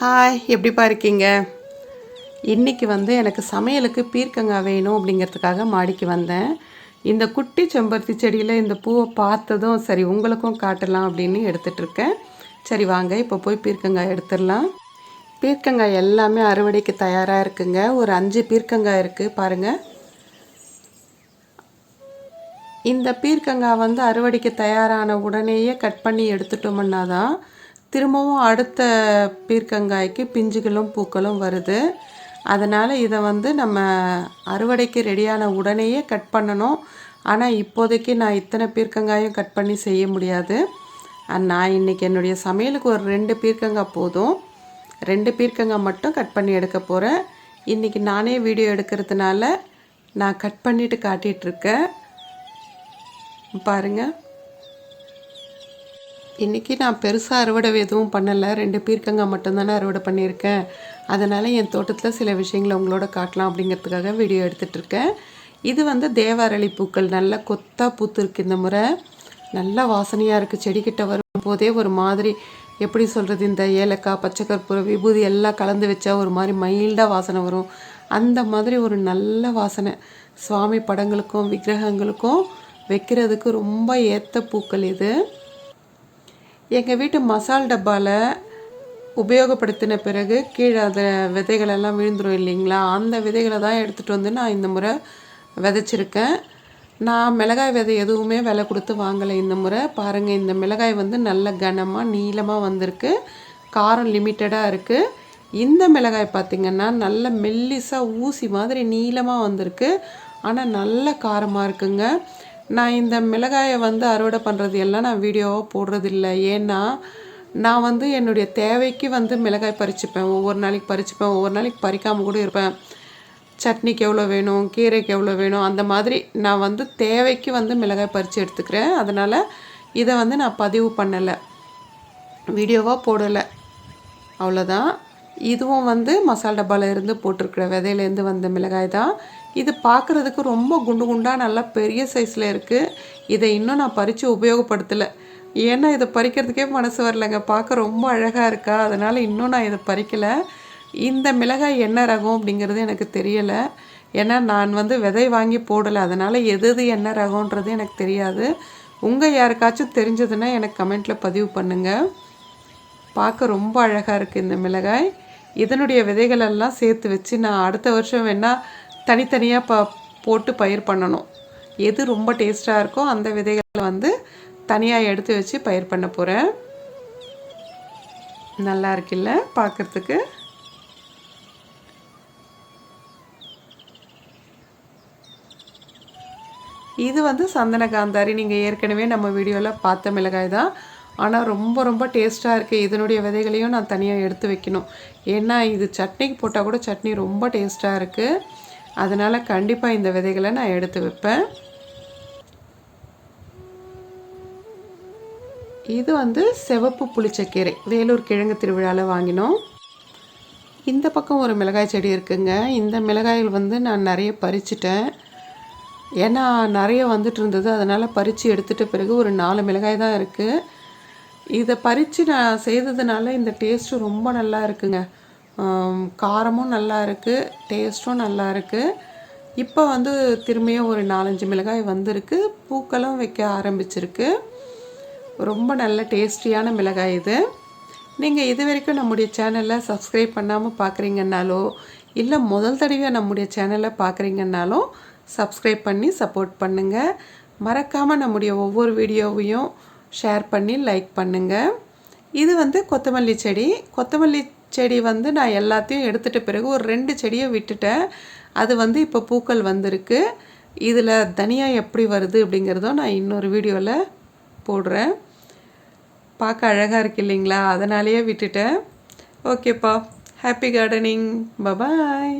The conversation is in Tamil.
ஹாய் எப்படிப்பா இருக்கீங்க? இன்றைக்கி வந்து எனக்கு சமையலுக்கு பீர்க்கங்காய் வேணும் அப்படிங்கிறதுக்காக மாடிக்கு வந்தேன். இந்த குட்டி செம்பருத்தி செடியில் இந்த பூவை பார்த்ததும் சரி உங்களுக்கும் காட்டலாம் அப்படின்னு எடுத்துகிட்ருக்கேன் சரி வாங்க இப்போ போய் பீர்க்கங்காய் எடுத்துடலாம். பீர்க்கங்காய் எல்லாமே அறுவடைக்கு தயாராக இருக்குங்க. ஒரு அஞ்சு பீர்க்கங்காய் இருக்குது பாருங்கள் இந்த பீர்க்கங்காய் வந்து அறுவடைக்கு தயாரான உடனேயே கட் பண்ணி எடுத்துட்டோம்னா தான் திரும்பவும் அடுத்த பீர்க்கங்காய்க்கு பிஞ்சுகளும் பூக்களும் வருது. அதனால் இதை வந்து நம்ம அறுவடைக்கு ரெடியான உடனேயே கட் பண்ணணும். ஆனால் இப்போதைக்கு நான் இத்தனை பீர்க்கங்காயும் கட் பண்ணி செய்ய முடியாது. நான் இன்றைக்கி என்னுடைய சமையலுக்கு ஒரு ரெண்டு பீர்க்கங்காய் போதும். ரெண்டு பீர்க்கங்காய் மட்டும் கட் பண்ணி எடுக்க போகிறேன் இன்றைக்கி நானே வீடியோ எடுக்கிறதுனால நான் கட் பண்ணிவிட்டு காட்டிகிட்ருக்கேன் பாருங்கள் இன்றைக்கி நான் பெருசாக அறுவடை எதுவும் பண்ணலை. ரெண்டு பீர்க்கங்காய் மட்டும்தானே அறுவடை பண்ணியிருக்கேன். அதனால் என் தோட்டத்தில் சில விஷயங்களை உங்களோட காட்டலாம் அப்படிங்கிறதுக்காக வீடியோ எடுத்துகிட்ருக்கேன் இது வந்து தேவாரளி பூக்கள். நல்லா கொத்தாக பூத்துருக்கு இந்த முறை. நல்லா வாசனையாக இருக்குது செடிக்கிட்ட வரும்போதே ஒரு மாதிரி எப்படி சொல்கிறது இந்த ஏலக்காய் பச்சைக்கற்பூரம் விபூதி எல்லாம் கலந்து வச்சா ஒரு மாதிரி மைல்டாக வாசனை வரும். அந்த மாதிரி ஒரு நல்ல வாசனை. சுவாமி படங்களுக்கும் விக்கிரகங்களுக்கும் வைக்கிறதுக்கு ரொம்ப ஏற்ற பூக்கள் இது. எங்கள் வீட்டு மசால் டப்பாவில் உபயோகப்படுத்தின பிறகு கீழே அதை விதைகளெல்லாம் விழுந்துடும் இல்லைங்களா? அந்த விதைகளை தான் எடுத்துகிட்டு வந்து நான் இந்த முறை விதைச்சிருக்கேன். நான் மிளகாய் விதை எதுவுமே விலை கொடுத்து வாங்கலை இந்த முறை. பாருங்கள் இந்த மிளகாய் வந்து நல்ல கனமாக நீளமாக வந்திருக்கு. காரம் லிமிட்டடாக இருக்குது இந்த மிளகாய் பார்த்திங்கன்னா நல்ல மெல்லிசாக ஊசி மாதிரி நீளமாக வந்திருக்கு. ஆனால் நல்ல காரமாக இருக்குங்க. நான் இந்த மிளகாயை வந்து அறுவடை பண்ணுறது எல்லாம் நான் வீடியோவாக போடுறதில்ல. ஏன்னா நான் வந்து என்னுடைய தேவைக்கு வந்து மிளகாய் பறிச்சுப்பேன். ஒவ்வொரு நாளைக்கு பறிச்சுப்பேன். ஒவ்வொரு நாளைக்கு பறிக்காமல் கூட இருப்பேன். சட்னிக்கு எவ்வளோ வேணும்? கீரைக்கு எவ்வளோ வேணும்? அந்த மாதிரி நான் வந்து தேவைக்கு வந்து மிளகாய் பறித்து எடுத்துக்கிறேன். அதனால் இதை வந்து நான் பதிவு பண்ணலை. வீடியோவாக போடலை. அவ்வளோதான். இதுவும் வந்து மசால் டப்பாவில் இருந்து போட்டிருக்கிற விதையிலேருந்து வந்த மிளகாய் தான். இது பார்க்குறதுக்கு ரொம்ப குண்டு குண்டாக நல்லா பெரிய சைஸில் இருக்குது இதை இன்னும் நான் பறித்து உபயோகப்படுத்தலை. ஏன்னா இதை பறிக்கிறதுக்கே மனசு வரலைங்க. பார்க்க ரொம்ப அழகாக இருக்கா? அதனால் இன்னும் நான் இதை பறிக்கலை. இந்த மிளகாய் என்ன ரகம் அப்படிங்கிறது எனக்கு தெரியலை. ஏன்னா நான் வந்து விதை வாங்கி போடலை. அதனால் எது எது என்ன ரகன்றது எனக்கு தெரியாது. உங்கள் யாருக்காச்சும் தெரிஞ்சதுன்னா எனக்கு கமெண்ட்டில் பதிவு பண்ணுங்கள் பார்க்க ரொம்ப அழகாக இருக்குது இந்த மிளகாய். இதனுடைய விதைகளெல்லாம் சேர்த்து வச்சு நான் அடுத்த வருஷம் வேணால் தனித்தனியாக ப போட்டு பயிர் பண்ணணும். எது ரொம்ப டேஸ்ட்டாக இருக்கோ அந்த விதைகளை வந்து தனியாக எடுத்து வச்சு பயிர் பண்ண போகிறேன் நல்லா இருக்குல்ல பார்க்குறதுக்கு இது வந்து சந்தன காந்தாரி நீங்கள் ஏற்கனவே நம்ம வீடியோவில் பார்த்த மிளகாய் தான். ஆனால் ரொம்ப ரொம்ப டேஸ்ட்டாக இருக்குது இதனுடைய விதைகளையும் நான் தனியாக எடுத்து வைக்கணும். ஏன்னா இது சட்னிக்கு போட்டால் கூட சட்னி ரொம்ப டேஸ்ட்டாக இருக்குது அதனால் கண்டிப்பாக இந்த விதைகளை நான் எடுத்து வைப்பேன். இது வந்து சிவப்பு புளிச்சக்கீரை. வேலூர் கிழங்கு திருவிழாவில் வாங்கினோம். இந்த பக்கம் ஒரு மிளகாய் செடி இருக்குங்க. இந்த மிளகாய்கள் வந்து நான் நிறைய பறிச்சிட்டேன். ஏன்னா நிறைய வந்துட்டு இருந்தது. அதனால் பறித்து எடுத்துகிட்ட பிறகு ஒரு நாலு மிளகாய் தான் இருக்குது இதை பறித்து நான் செய்ததுனால இந்த டேஸ்ட்டு ரொம்ப நல்லா இருக்குங்க. காரமும் நல்லா இருக்குது டேஸ்ட்டும் நல்லா இருக்குது இப்போ வந்து திரும்பியும் ஒரு நாலஞ்சு மிளகாய் வந்திருக்கு. பூக்களும் வைக்க ஆரம்பிச்சிருக்கு. ரொம்ப நல்ல டேஸ்டியான மிளகாய் இது. நீங்கள் இது வரைக்கும் நம்முடைய சேனலை சப்ஸ்கிரைப் பண்ணாமல் பார்க்குறீங்கன்னாலோ இல்லை முதல் தடவையாக நம்முடைய சேனலை பார்க்குறீங்கன்னாலும் சப்ஸ்கிரைப் பண்ணி சப்போர்ட் பண்ணுங்கள் மறக்காமல் நம்முடைய ஒவ்வொரு வீடியோவையும் ஷேர் பண்ணி லைக் பண்ணுங்கள் இது வந்து கொத்தமல்லி செடி. கொத்தமல்லி செடி வந்து நான் எல்லாத்தையும் எடுத்துகிட்ட பிறகு ஒரு ரெண்டு செடியை விட்டுட்டேன். அது வந்து இப்போ பூக்கள் வந்திருக்கு. இதில் தனியாக எப்படி வருது அப்படிங்கிறதும் நான் இன்னொரு வீடியோவில் போடுறேன். பார்க்க அழகாக இருக்கு இல்லைங்களா? அதனாலேயே விட்டுட்டேன். ஓகேப்பா. Happy gardening bye bye